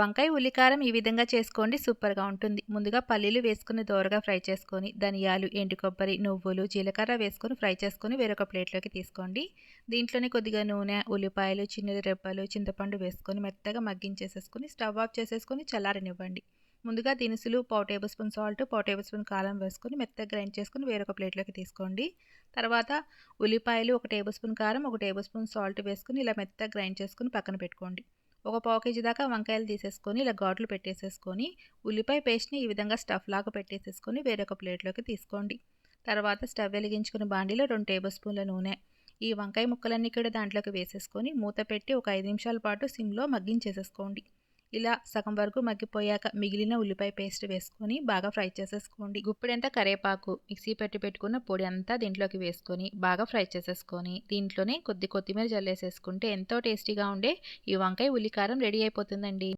వంకాయ ఉల్లికారం ఈ విధంగా చేసుకోండి. సూపర్గా ఉంటుంది. ముందుగా పల్లీలు వేసుకుని దోరగా ఫ్రై చేసుకొని ధనియాలు ఎండు కొబ్బరి నువ్వులు జీలకర్ర వేసుకొని ఫ్రై చేసుకొని వేరొక ప్లేట్లోకి తీసుకోండి. దీంట్లోనే కొద్దిగా నూనె ఉల్లిపాయలు చిన్న రెబ్బలు చింతపండు వేసుకొని మెత్తగా మగ్గించేసేసుకొని స్టవ్ ఆఫ్ చేసేసుకొని చల్లారనివ్వండి. ముందుగా దినుసులు పావు టేబుల్ స్పూన్ సాల్ట్ పావు టేబుల్ స్పూన్ కారం వేసుకొని మెత్తగా గ్రైండ్ చేసుకొని వేరొక ప్లేట్లోకి తీసుకోండి. తర్వాత ఉల్లిపాయలు ఒక టేబుల్ స్పూన్ కారం ఒక టేబుల్ స్పూన్ సాల్ట్ వేసుకుని ఇలా మెత్తగా గ్రైండ్ చేసుకుని పక్కన పెట్టుకోండి. ఒక పావు కేజీ దాకా వంకాయలు తీసేసుకొని ఇలా ఘాట్లు పెట్టేసేసుకొని ఉల్లిపాయ పేస్ట్ని ఈ విధంగా స్టఫ్ లాగా పెట్టేసేసుకొని వేరొక ప్లేట్లోకి తీసుకోండి. తర్వాత స్టవ్ వెలిగించుకుని బాండీలో రెండు టేబుల్ స్పూన్ల నూనె ఈ వంకాయ ముక్కలన్నీ కూడా దాంట్లోకి వేసేసుకొని మూత పెట్టి ఒక ఐదు నిమిషాల పాటు సిమ్లో మగ్గించేసేసుకోండి. ఇలా సగం వరకు మగ్గిపోయాక మిగిలిన ఉల్లిపాయ పేస్ట్ వేసుకొని బాగా ఫ్రై చేసేసుకోండి. గుప్పిడంతా కరేపాకు మిక్సీ పెట్టి పెట్టుకున్న పొడి అంతా దీంట్లోకి వేసుకొని బాగా ఫ్రై చేసేసుకొని దీంట్లోనే కొద్ది కొత్తిమీర జల్లేసేసుకుంటే ఎంతో టేస్టీగా ఉండే ఈ వంకాయ ఉల్లికారం రెడీ అయిపోతుందండి.